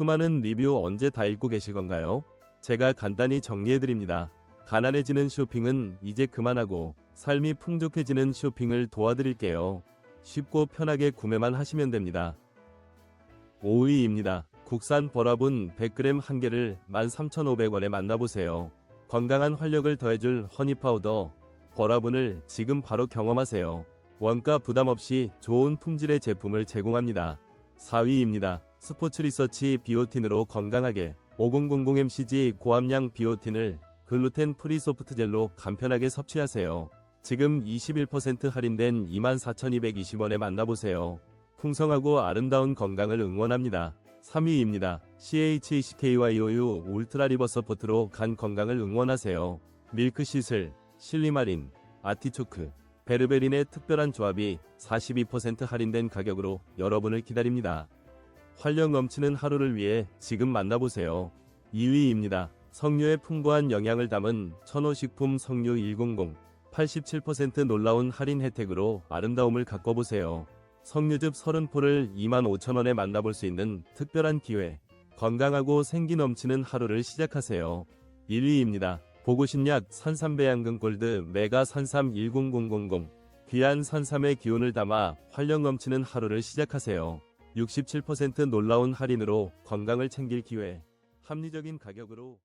수많은 리뷰 언제 다 읽고 계실 건가요? 제가 간단히 정리해드립니다. 가난해지는 쇼핑은 이제 그만하고 삶이 풍족해지는 쇼핑을 도와드릴게요. 쉽고 편하게 구매만 하시면 됩니다. 5위입니다. 국산 버라분 100g 한 개를 13,500원에 만나보세요. 건강한 활력을 더해줄 허니 파우더 버라분을 지금 바로 경험하세요. 원가 부담 없이 좋은 품질의 제품을 제공합니다. 4위입니다. 스포츠 리서치 비오틴으로 건강하게 5000mcg 고함량 비오틴을 글루텐 프리 소프트 젤로 간편하게 섭취하세요. 지금 21% 할인된 24,220원에 만나보세요. 풍성하고 아름다운 건강을 응원합니다. 3위입니다. CHCKYOU 울트라 리버 서포트로 간 건강을 응원하세요. 밀크 시슬, 실리마린, 아티초크, 베르베린의 특별한 조합이 42% 할인된 가격으로 여러분을 기다립니다. 활력 넘치는 하루를 위해 지금 만나보세요. 2위입니다. 석류의 풍부한 영양을 담은 천호식품 석류 100 87% 놀라운 할인 혜택으로 아름다움을 가꿔보세요. 석류즙 30포를 25,000원에 만나볼 수 있는 특별한 기회. 건강하고 생기 넘치는 하루를 시작하세요. 1위입니다. 보고신약 산삼배양근 골드 메가 산삼 10000 귀한 산삼의 기운을 담아 활력 넘치는 하루를 시작하세요. 67% 놀라운 할인으로 건강을 챙길 기회. 합리적인 가격으로